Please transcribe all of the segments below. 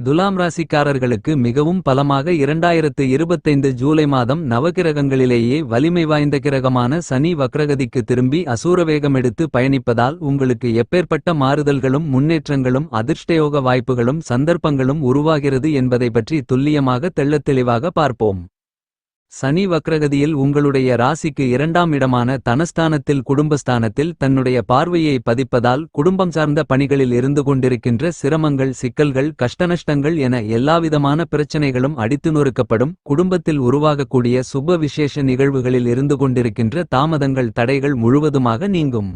துலாம் ராசிக்காரர்களுக்கு மிகவும் பலமாக இரண்டாயிரத்து இருபத்தைந்து ஜூலை மாதம் நவகிரகங்களிலேயே வலிமை வாய்ந்த கிரகமான சனி வக்ரகதிக்கு திரும்பி அசூரவேகமெடுத்து பயணிப்பதால் உங்களுக்கு எப்பேற்பட்ட மாறுதல்களும் முன்னேற்றங்களும் அதிர்ஷ்டயோக வாய்ப்புகளும் சந்தர்ப்பங்களும் உருவாகிறது என்பதை பற்றி துல்லியமாக தெள்ளத்தெளிவாக பார்ப்போம். சனி வக்ரகதியில் உங்களுடைய ராசிக்கு இரண்டாம் இடமான தனஸ்தானத்தில் குடும்பஸ்தானத்தில் தன்னுடைய பார்வையை பதிப்பதால் குடும்பம் சார்ந்த பணிகளில் இருந்து கொண்டிருக்கின்ற சிரமங்கள் சிக்கல்கள் கஷ்டநஷ்டங்கள் என எல்லாவிதமான பிரச்சனைகளும் அடித்து நொறுக்கப்படும் குடும்பத்தில் உருவாகக்கூடிய சுப விசேஷ நிகழ்வுகளில் இருந்து கொண்டிருக்கின்ற தாமதங்கள் தடைகள் முழுவதுமாக நீங்கும்.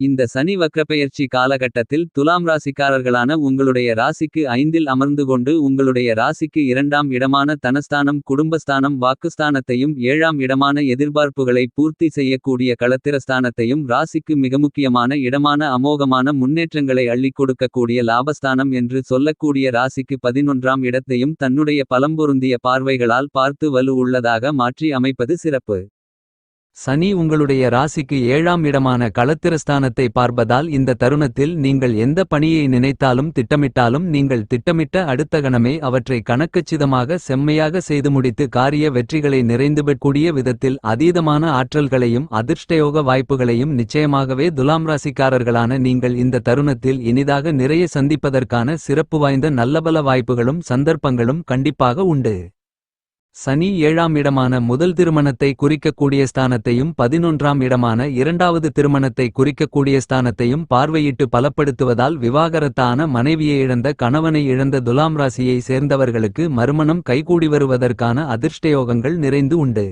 இந்த சனி வக்ரப்பெயர்ச்சி காலகட்டத்தில் துலாம் ராசிக்காரர்களான உங்களுடைய ராசிக்கு ஐந்தில் அமர்ந்து கொண்டு உங்களுடைய ராசிக்கு இரண்டாம் இடமான தனஸ்தானம் குடும்பஸ்தானம் வாக்குஸ்தானத்தையும் ஏழாம் இடமான எதிர்பார்ப்புகளை பூர்த்தி செய்யக்கூடிய களத்திரஸ்தானத்தையும் ராசிக்கு மிக முக்கியமான இடமான அமோகமான முன்னேற்றங்களை அள்ளிக் கொடுக்கக்கூடிய லாபஸ்தானம் என்று சொல்லக்கூடிய ராசிக்கு பதினொன்றாம் இடத்தையும் தன்னுடைய பலம்பொருந்திய பார்வைகளால் பார்த்து வலு உள்ளதாக மாற்றி அமைப்பது சிறப்பு. சனி உங்களுடைய ராசிக்கு ஏழாம் இடமான களத்திரஸ்தானத்தை பார்ப்பதால் இந்த தருணத்தில் நீங்கள் எந்த பணியை நினைத்தாலும் திட்டமிட்டாலும் நீங்கள் திட்டமிட்ட அடுத்த கணமே அவற்றை கணக்கச்சிதமாக செம்மையாக செய்து முடித்து காரிய வெற்றிகளை நிறைந்துபெறக்கூடிய விதத்தில் அதீதமான ஆற்றல்களையும் அதிர்ஷ்டயோக வாய்ப்புகளையும் நிச்சயமாகவே துலாம் ராசிக்காரர்களான நீங்கள் இந்த தருணத்தில் இனிதாக நிறைய சந்திப்பதற்கான சிறப்பு வாய்ந்த நல்லபல வாய்ப்புகளும் சந்தர்ப்பங்களும் கண்டிப்பாக உண்டு. சனி ஏழாம் இடமான முதல் திருமணத்தை குறிக்கக்கூடிய ஸ்தானத்தையும் பதினொன்றாம் இடமான இரண்டாவது திருமணத்தை குறிக்கக்கூடிய ஸ்தானத்தையும் பார்வையிட்டு பலப்படுத்துவதால் விவாகரத்தான மனைவியை இழந்த கணவனை இழந்த துலாம் ராசியை சேர்ந்தவர்களுக்கு மறுமணம் கைகூடி வருவதற்கான அதிர்ஷ்டயோகங்கள் நிறைந்து உண்டு.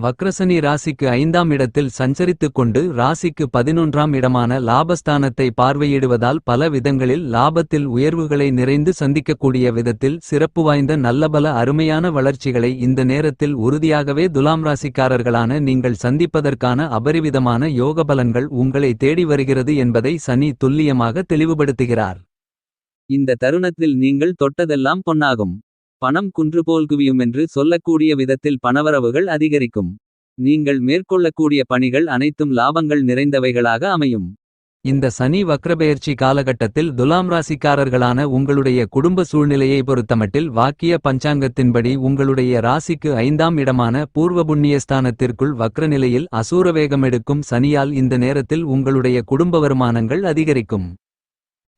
வக்ரசனி ராசிக்கு ஐந்தாம் இடத்தில் சஞ்சரித்துக் கொண்டு ராசிக்கு பதினொன்றாம் இடமான லாபஸ்தானத்தை பார்வையிடுவதால் பல விதங்களில் லாபத்தில் உயர்வுகளை நிறைந்து சந்திக்கக்கூடிய விதத்தில் சிறப்பு வாய்ந்த நல்லபல அருமையான வளர்ச்சிகளை இந்த நேரத்தில் உறுதியாகவே துலாம் ராசிக்காரர்களான நீங்கள் சந்திப்பதற்கான அபரிவிதமான யோகபலன்கள் உங்களை தேடி வருகிறது என்பதை சனி துல்லியமாக தெளிவுபடுத்துகிறார். இந்த தருணத்தில் நீங்கள் தொட்டதெல்லாம் பொன்னாகும். பணம் குன்றுபோல் குவியும் என்று சொல்லக்கூடிய விதத்தில் பணவரவுகள் அதிகரிக்கும். நீங்கள் மேற்கொள்ளக்கூடிய பணிகள் அனைத்தும் லாபங்கள் நிறைந்தவைகளாக அமையும். இந்த சனி வக்ரபெயர்ச்சி காலகட்டத்தில் துலாம் ராசிக்காரர்களான உங்களுடைய குடும்ப சூழ்நிலையை பொறுத்தமட்டில் வாக்கிய பஞ்சாங்கத்தின்படி உங்களுடைய ராசிக்கு ஐந்தாம் இடமான பூர்வ புண்ணியஸ்தானத்திற்குள் வக்ரநிலையில் அசூரவேகமெடுக்கும் சனியால் இந்த நேரத்தில் உங்களுடைய குடும்ப வருமானங்கள் அதிகரிக்கும்.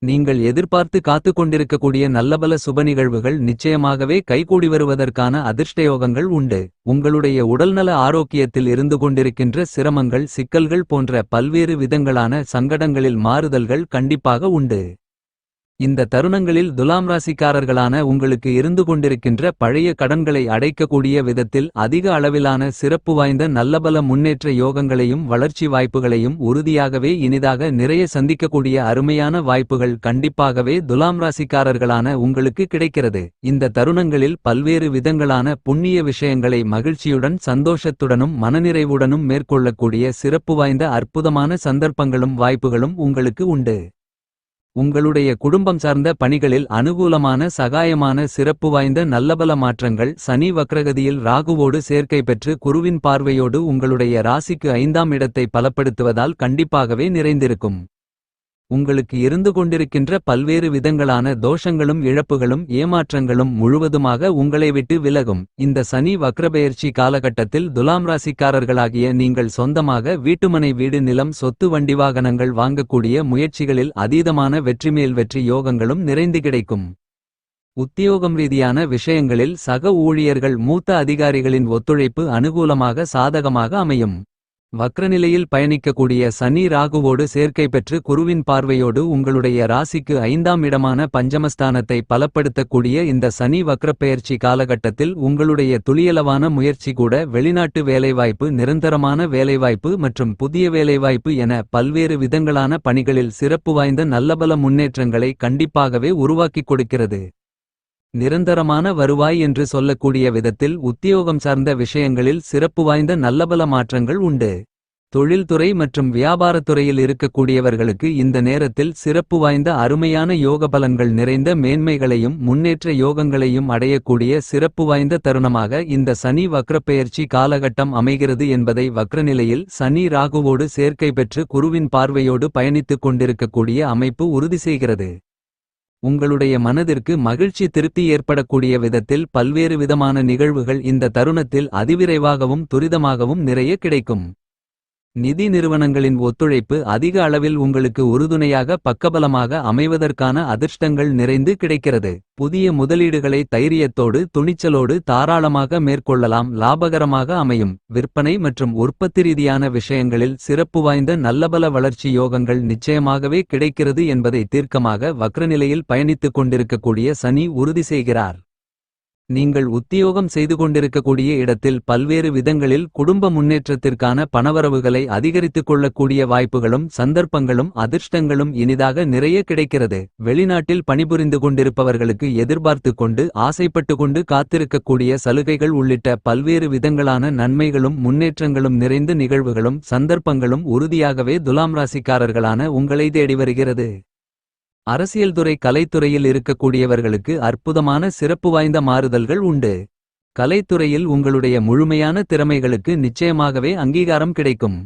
நீங்கள் எதிர்பார்த்து காத்து கொண்டிருக்கக்கூடிய நல்லபல சுப நிகழ்வுகள் நிச்சயமாகவே கைகூடி வருவதற்கான அதிர்ஷ்டயோகங்கள் உண்டு. உங்களுடைய உடல்நல ஆரோக்கியத்தில் இருந்து கொண்டிருக்கின்ற சிரமங்கள் சிக்கல்கள் போன்ற பல்வேறு விதங்களான சங்கடங்களில் மாறுதல்கள் கண்டிப்பாக உண்டு. இந்த தருணங்களில் துலாம் ராசிக்காரர்களான உங்களுக்கு இருந்து கொண்டிருக்கின்ற பழைய கடன்களை அடைக்கக்கூடிய விதத்தில் அதிக அளவிலான சிறப்பு வாய்ந்த நல்லபல முன்னேற்ற யோகங்களையும் வளர்ச்சி வாய்ப்புகளையும் உறுதியாகவே இனிதாக நிறைய சந்திக்கக்கூடிய அருமையான வாய்ப்புகள் கண்டிப்பாகவே துலாம் ராசிக்காரர்களான உங்களுக்கு கிடைக்கிறது. இந்த தருணங்களில் பல்வேறு விதங்களான புண்ணிய விஷயங்களை மகிழ்ச்சியுடன் சந்தோஷத்துடனும் மனநிறைவுடனும் மேற்கொள்ளக்கூடிய சிறப்பு வாய்ந்த அற்புதமான சந்தர்ப்பங்களும் வாய்ப்புகளும் உங்களுக்கு உண்டு. உங்களுடைய குடும்பம் சார்ந்த பணிகளில் அனுகூலமான சகாயமான சிறப்பு வாய்ந்த நல்லபல மாற்றங்கள் சனி வக்ரகதியில் ராகுவோடு சேர்க்கை பெற்று குருவின் பார்வையோடு உங்களுடைய ராசிக்கு ஐந்தாம் இடத்தை பலப்படுத்துவதால் கண்டிப்பாகவே நிறைந்திருக்கும். உங்களுக்கு இருந்து கொண்டிருக்கின்ற பல்வேறு விதங்களான தோஷங்களும் இழப்புகளும் ஏமாற்றங்களும் முழுவதுமாக உங்களை விட்டு விலகும். இந்த சனி வக்ரபெயர்ச்சி காலகட்டத்தில் துலாம் ராசிக்காரர்களாகிய நீங்கள் சொந்தமாக வீட்டுமனை வீடு நிலம் சொத்து வண்டி வாகனங்கள் வாங்கக்கூடிய முயற்சிகளில் அதீதமான வெற்றிமேல் வெற்றி யோகங்களும் நிறைந்து கிடைக்கும். உத்தியோகம் ரீதியான விஷயங்களில் சக ஊழியர்கள் மூத்த அதிகாரிகளின் ஒத்துழைப்பு அனுகூலமாக சாதகமாக அமையும். வக்ரநிலையில் பயணிக்கக்கூடிய சனி ராகுவோடு சேர்க்கை பெற்று குருவின் பார்வையோடு உங்களுடைய ராசிக்கு ஐந்தாம் இடமான பஞ்சமஸ்தானத்தை பலப்படுத்தக்கூடிய இந்த சனி வக்ரப்பெயர்ச்சி காலகட்டத்தில் உங்களுடைய துளியளவான முயற்சி கூட வெளிநாட்டு வேலைவாய்ப்பு நிரந்தரமான வேலைவாய்ப்பு மற்றும் புதிய வேலைவாய்ப்பு என பல்வேறு விதங்களான பணிகளில் சிறப்பு வாய்ந்த நல்லபல முன்னேற்றங்களை கண்டிப்பாகவே உருவாக்கிக் கொடுக்கிறது. நிரந்தரமான வருவாய் என்று சொல்லக்கூடிய விதத்தில் உத்தியோகம் சார்ந்த விஷயங்களில் சிறப்பு வாய்ந்த நல்லபல மாற்றங்கள் உண்டு. தொழில்துறை மற்றும் வியாபாரத்துறையில் இருக்கக்கூடியவர்களுக்கு இந்த நேரத்தில் சிறப்பு வாய்ந்த அருமையான யோக பலன்கள் நிறைந்த மேன்மைகளையும் முன்னேற்ற யோகங்களையும் அடையக்கூடிய சிறப்பு வாய்ந்த தருணமாக இந்த சனி வக்ரப்பெயர்ச்சி காலகட்டம் அமைகிறது என்பதை வக்ரநிலையில் சனி ராகுவோடு சேர்க்கை பெற்று குருவின் பார்வையோடு பயணித்துக் கொண்டிருக்கக்கூடிய அமைப்பு உறுதி செய்கிறது உங்களுடைய மனதிற்கு மகிழ்ச்சி திருப்தி ஏற்படக்கூடிய விதத்தில் பல்வேறு விதமான நிகழ்வுகள் இந்த தருணத்தில் அதிவிரைவாகவும் துரிதமாகவும் நிறைய கிடைக்கும். நிதி நிறுவனங்களின் ஒத்துழைப்பு அதிக அளவில் உங்களுக்கு உறுதுணையாக பக்கபலமாக அமைவதற்கான அதிர்ஷ்டங்கள் நிறைந்து கிடைக்கிறது. புதிய முதலீடுகளை தைரியத்தோடு துணிச்சலோடு தாராளமாக மேற்கொள்ளலாம் லாபகரமாக அமையும். விற்பனை மற்றும் உற்பத்தி ரீதியான விஷயங்களில் சிறப்பு வாய்ந்த நல்லபல வளர்ச்சி யோகங்கள் நிச்சயமாகவே கிடைக்கிறது என்பதை தீர்க்கமாக வக்ரநிலையில் பயணித்துக் கொண்டிருக்கக்கூடிய சனி உறுதி செய்கிறார். நீங்கள் உத்தியோகம் செய்து கொண்டிருக்கக்கூடிய இடத்தில் பல்வேறு விதங்களில் குடும்ப முன்னேற்றத்திற்கான பணவரவுகளை அதிகரித்துக் கொள்ளக்கூடிய வாய்ப்புகளும் சந்தர்ப்பங்களும் அதிர்ஷ்டங்களும் இனிதாக நிறைய கிடைக்கிறது. வெளிநாட்டில் பணிபுரிந்து கொண்டிருப்பவர்களுக்கு எதிர்பார்த்து கொண்டு ஆசைப்பட்டு கொண்டு காத்திருக்கக்கூடிய சலுகைகள் உள்ளிட்ட பல்வேறு விதங்களான நன்மைகளும் முன்னேற்றங்களும் நிறைந்த நிகழ்வுகளும் சந்தர்ப்பங்களும் உறுதியாகவே துலாம் ராசிக்காரர்களான உங்களை தேடி வருகிறது. அரசியல்துறை கலைத்துறையில் இருக்கக்கூடியவர்களுக்கு அற்புதமான சிறப்பு வாய்ந்த மாறுதல்கள் உண்டு. கலைத்துறையில் உங்களுடைய முழுமையான திறமைகளுக்கு நிச்சயமாகவே அங்கீகாரம் கிடைக்கும்.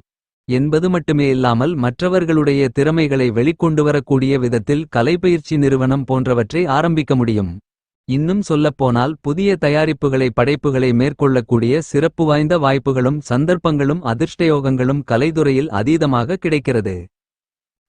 என்பது மட்டுமே இல்லாமல் மற்றவர்களுடைய திறமைகளை வெளிக்கொண்டு வரக்கூடிய விதத்தில் கலைப்பயிற்சி நிறுவனம் போன்றவற்றை ஆரம்பிக்க முடியும். இன்னும் சொல்லப்போனால் புதிய தயாரிப்புகளை படைப்புகளை மேற்கொள்ளக்கூடிய சிறப்பு வாய்ந்த வாய்ப்புகளும் சந்தர்ப்பங்களும் அதிர்ஷ்டயோகங்களும் கலைத்துறையில் அதீதமாக கிடைக்கிறது.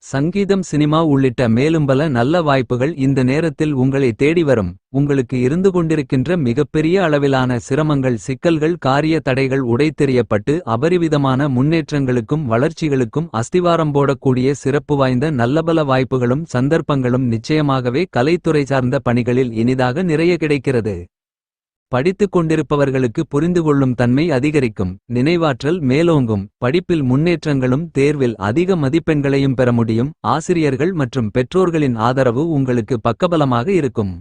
சங்கீதம் சினிமா உள்ளிட்ட மேலும் பல நல்ல வாய்ப்புகள் இந்த நேரத்தில் உங்களை தேடி வரும். உங்களுக்கு இருந்து கொண்டிருக்கின்ற மிகப்பெரிய அளவிலான சிரமங்கள் சிக்கல்கள் காரிய தடைகள் உடைத்தெறியப்பட்டு அபரிவிதமான முன்னேற்றங்களுக்கும் வளர்ச்சிகளுக்கும் அஸ்திவாரம் போடக்கூடிய சிறப்பு வாய்ந்த நல்லபல வாய்ப்புகளும் சந்தர்ப்பங்களும் நிச்சயமாகவே கலைத்துறை சார்ந்த பணிகளில் இனிதாக நிறைய கிடைக்கிறது. படித்துக் கொண்டிருப்பவர்களுக்கு புரிந்துகொள்ளும் தன்மை அதிகரிக்கும். நினைவாற்றல் மேலோங்கும் படிப்பில் முன்னேற்றங்களும் தேர்வில் அதிக மதிப்பெண்களையும் பெற முடியும். ஆசிரியர்கள் மற்றும் பெற்றோர்களின் ஆதரவு உங்களுக்கு பக்கபலமாக இருக்கும்.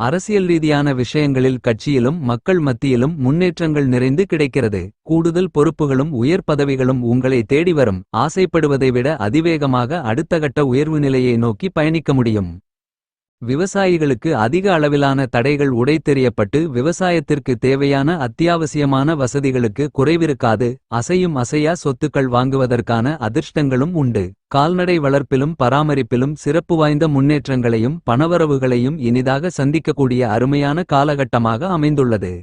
அரசியல் ரீதியான விஷயங்களில் கட்சியிலும் மக்கள் மத்தியிலும் முன்னேற்றங்கள் நிறைந்து கிடைக்கிறது. கூடுதல் பொறுப்புகளும் உயர் பதவிகளும் உங்களை தேடி வரும். ஆசைப்படுவதை விட அதிவேகமாக அடுத்த கட்ட உயர்வு நிலையை நோக்கி பயணிக்க முடியும். விவசாயிகளுக்கு அதிக அளவிலான தடைகள் உடைத்தெறியப்பட்டு விவசாயத்திற்கு தேவையான அத்தியாவசியமான வசதிகளுக்கு குறைவிருக்காது. அசையும் அசையா சொத்துக்கள் வாங்குவதற்கான அதிர்ஷ்டங்களும் உண்டு. கால்நடை வளர்ப்பிலும் பராமரிப்பிலும் சிறப்பு வாய்ந்த முன்னேற்றங்களையும் பணவரவுகளையும் இனிதாக சந்திக்கக்கூடிய அருமையான காலகட்டமாக அமைந்துள்ளது.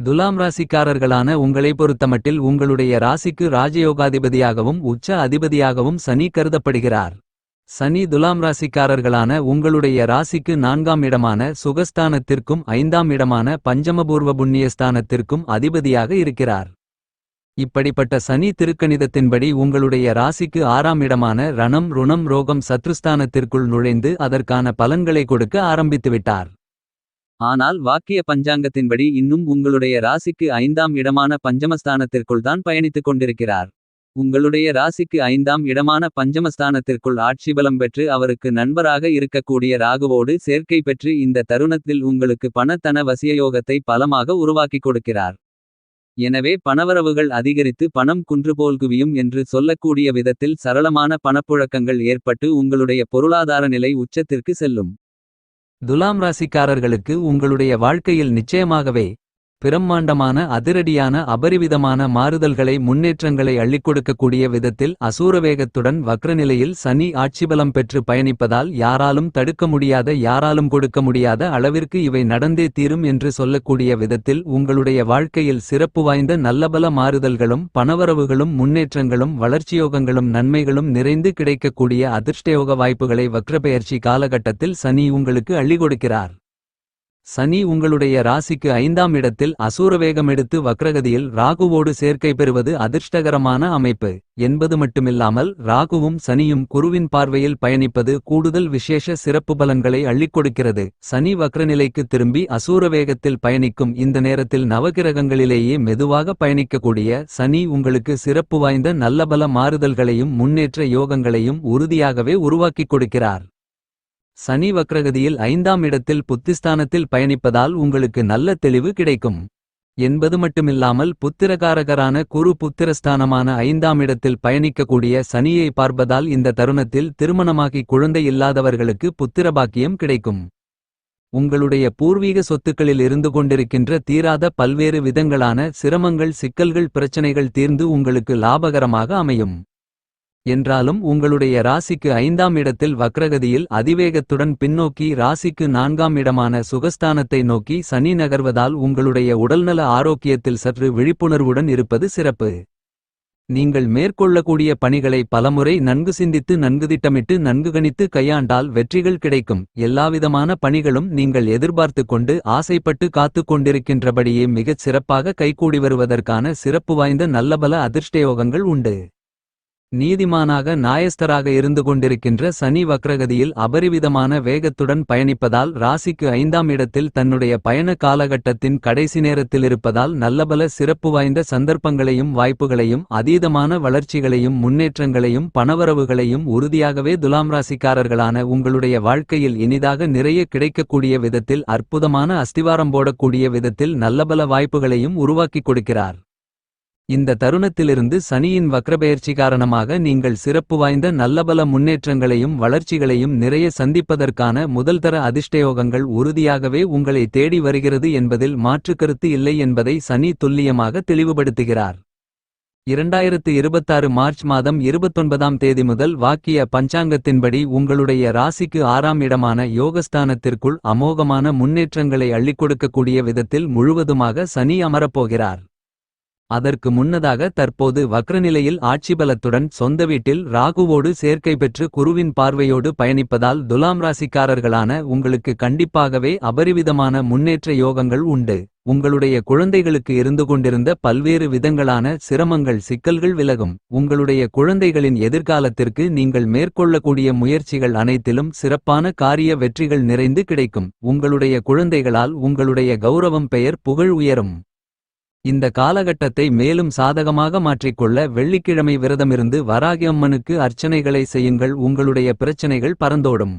துலாம் ராசிக்காரர்களான உங்களை பொறுத்தமட்டில் உங்களுடைய ராசிக்கு ராஜயோகாதிபதியாகவும் உச்ச அதிபதியாகவும் சனி கருதப்படுகிறார். சனி துலாம் ராசிக்காரர்களான உங்களுடைய ராசிக்கு நான்காம் இடமான சுகஸ்தானத்திற்கும் ஐந்தாம் இடமான பஞ்சமபூர்வ புண்ணியஸ்தானத்திற்கும் அதிபதியாக இருக்கிறார். இப்படிப்பட்ட சனி திருக்கணிதத்தின்படி உங்களுடைய ராசிக்கு ஆறாம் இடமான ரணம் ருணம் ரோகம் சத்ருஸ்தானத்திற்குள் நுழைந்து அதற்கான பலன்களை கொடுக்க ஆரம்பித்துவிட்டார். ஆனால் வாக்கிய பஞ்சாங்கத்தின்படி இன்னும் உங்களுடைய ராசிக்கு ஐந்தாம் இடமான பஞ்சமஸ்தானத்திற்குள் தான் பயணித்துக் கொண்டிருக்கிறார். உங்களுடைய ராசிக்கு ஐந்தாம் இடமான பஞ்சமஸ்தானத்திற்குள் ஆட்சிபலம் பெற்று அவருக்கு நண்பராக இருக்கக்கூடிய ராகுவோடு சேர்க்கை பெற்று இந்த தருணத்தில் உங்களுக்கு பணத்தன வசியயோகத்தை பலமாக உருவாக்கிக் கொடுக்கிறார். எனவே பணவரவுகள் அதிகரித்து பணம் குன்றுபோல் குவியும் என்று சொல்லக்கூடிய விதத்தில் சரளமான பணப்புழக்கங்கள் ஏற்பட்டு உங்களுடைய பொருளாதார நிலை உச்சத்திற்கு செல்லும். துலாம் ராசிக்காரர்களுக்கு உங்களுடைய வாழ்க்கையில் நிச்சயமாகவே பிரம்மாண்டமான அதிரடியான அபரிவிதமான மாறுதல்களை முன்னேற்றங்களை அள்ளிக்கொடுக்கக்கூடிய விதத்தில் அசூரவேகத்துடன் வக்ரநிலையில் சனி ஆட்சிபலம் பெற்று பயணிப்பதால் யாராலும் தடுக்க முடியாத யாராலும் கொடுக்க முடியாத அளவிற்கு இவை நடந்தே தீரும் என்று சொல்லக்கூடிய விதத்தில் உங்களுடைய வாழ்க்கையில் சிறப்பு வாய்ந்த நல்லபல மாறுதல்களும் பணவரவுகளும் முன்னேற்றங்களும் வளர்ச்சியோகங்களும் நன்மைகளும் நிறைந்து கிடைக்கக்கூடிய அதிர்ஷ்டயோக வாய்ப்புகளை வக்ரபெயர்ச்சி காலகட்டத்தில் சனி உங்களுக்கு அள்ளி கொடுக்கிறார். சனி உங்களுடைய ராசிக்கு ஐந்தாம் இடத்தில் அசூரவேகமெடுத்து வக்ரகதியில் ராகுவோடு சேர்க்கை பெறுவது அதிர்ஷ்டகரமான அமைப்பு. என்பது மட்டுமில்லாமல் ராகுவும் சனியும் குருவின் பார்வையில் பயணிப்பது கூடுதல் விசேஷ சிறப்பு பலன்களை அள்ளிக்கொடுக்கிறது சனி வக்ரநிலைக்கு திரும்பி அசூரவேகத்தில் பயணிக்கும் இந்த நேரத்தில் நவகிரகங்களிலேயே மெதுவாக பயணிக்கக்கூடிய சனி உங்களுக்கு சிறப்பு வாய்ந்த நல்லபல மாறுதல்களையும் முன்னேற்ற யோகங்களையும் உறுதியாகவே உருவாக்கிக் கொடுக்கிறார். சனி வக்ரகதியில் ஐந்தாம் இடத்தில் புத்திஸ்தானத்தில் பயணிப்பதால் உங்களுக்கு நல்ல தெளிவு கிடைக்கும். என்பது மட்டுமில்லாமல் புத்திரகாரகரான குரு புத்திரஸ்தானமான ஐந்தாம் இடத்தில் பயணிக்கக்கூடிய சனியை பார்ப்பதால் இந்த தருணத்தில் திருமணமாகி குழந்தை இல்லாதவர்களுக்கு புத்திரபாக்கியம் கிடைக்கும். உங்களுடைய பூர்வீக சொத்துக்களில் இருந்து கொண்டிருக்கின்ற தீராத பல்வேறு விதங்களான சிரமங்கள் சிக்கல்கள் பிரச்சனைகள் தீர்ந்து உங்களுக்கு லாபகரமாக அமையும். என்றாலும் உங்களுடைய ராசிக்கு ஐந்தாம் இடத்தில் வக்ரகதியில் அதிவேகத்துடன் பின்னோக்கி ராசிக்கு நான்காம் இடமான சுகஸ்தானத்தை நோக்கி சனி நகர்வதால் உங்களுடைய உடல்நல ஆரோக்கியத்தில் சற்று விழிப்புணர்வுடன் இருப்பது சிறப்பு. நீங்கள் மேற்கொள்ளக்கூடிய பணிகளை பலமுறை நன்கு சிந்தித்து நன்கு திட்டமிட்டு நன்கு கணித்து கையாண்டால் வெற்றிகள் கிடைக்கும். எல்லாவிதமான பணிகளும் நீங்கள் எதிர்பார்த்து கொண்டு ஆசைப்பட்டு காத்துக் கொண்டிருக்கின்றபடியே மிகச் சிறப்பாக கைகூடி வருவதற்கான சிறப்பு வாய்ந்த நல்லபல அதிர்ஷ்டயோகங்கள் உண்டு. நீதிமானாக நாயஸ்தராக இருந்து கொண்டிருக்கின்ற சனி வக்ரகதியில் அபரிவிதமான வேகத்துடன் பயணிப்பதால் ராசிக்கு ஐந்தாம் இடத்தில் தன்னுடைய பயண காலகட்டத்தின் கடைசி நேரத்தில் இருப்பதால் நல்லபல சிறப்பு வாய்ந்த சந்தர்ப்பங்களையும் வாய்ப்புகளையும் அதீதமான வளர்ச்சிகளையும் முன்னேற்றங்களையும் பணவரவுகளையும் உறுதியாகவே துலாம் ராசிக்காரர்களான உங்களுடைய வாழ்க்கையில் இனிதாக நிறைய கிடைக்கக்கூடிய விதத்தில் அற்புதமான அஸ்திவாரம் போடக்கூடிய விதத்தில் நல்லபல வாய்ப்புகளையும் உருவாக்கிக் கொடுக்கிறார். இந்த தருணத்திலிருந்து சனியின் வக்ரபெயர்ச்சி காரணமாக நீங்கள் சிறப்பு வாய்ந்த நல்லபல முன்னேற்றங்களையும் வளர்ச்சிகளையும் நிறைய சந்திப்பதற்கான முதல்தர அதிர்ஷ்டயோகங்கள் உறுதியாகவே உங்களை தேடி வருகிறது என்பதில் மாற்றுக்கருத்து இல்லை என்பதை சனி துல்லியமாக தெளிவுபடுத்துகிறார். இரண்டாயிரத்து இருபத்தாறு மார்ச் மாதம் இருபத்தொன்பதாம் தேதி முதல் வாக்கிய பஞ்சாங்கத்தின்படி உங்களுடைய ராசிக்கு ஆறாம் இடமான யோகஸ்தானத்திற்குள் அமோகமான முன்னேற்றங்களை அள்ளிக் கொடுக்கக்கூடிய விதத்தில் முழுவதுமாக சனி அமரப்போகிறார் அதற்கு முன்னதாக தற்போது வக்ரநிலையில் ஆட்சிபலத்துடன் சொந்த வீட்டில் ராகுவோடு சேர்க்கை பெற்று குருவின் பார்வையோடு பயணிப்பதால் துலாம் ராசிக்காரர்களான உங்களுக்கு கண்டிப்பாகவே அபரிவிதமான முன்னேற்ற யோகங்கள் உண்டு. உங்களுடைய குழந்தைகளுக்கு இருந்து கொண்டிருந்த பல்வேறு விதங்களான சிரமங்கள் சிக்கல்கள் விலகும். உங்களுடைய குழந்தைகளின் எதிர்காலத்திற்கு நீங்கள் மேற்கொள்ளக்கூடிய முயற்சிகள் அனைத்திலும் சிறப்பான காரிய வெற்றிகள் நிறைந்து கிடைக்கும். உங்களுடைய குழந்தைகளால் உங்களுடைய கௌரவம் பெயர் புகழ் உயரும். இந்த காலகட்டத்தை மேலும் சாதகமாக மாற்றிக்கொள்ள வெள்ளிக்கிழமை விரதமிருந்து வராகி அம்மனுக்கு அர்ச்சனைகளை செய்யுங்கள். உங்களுடைய பிரச்சனைகள் பறந்தோடும்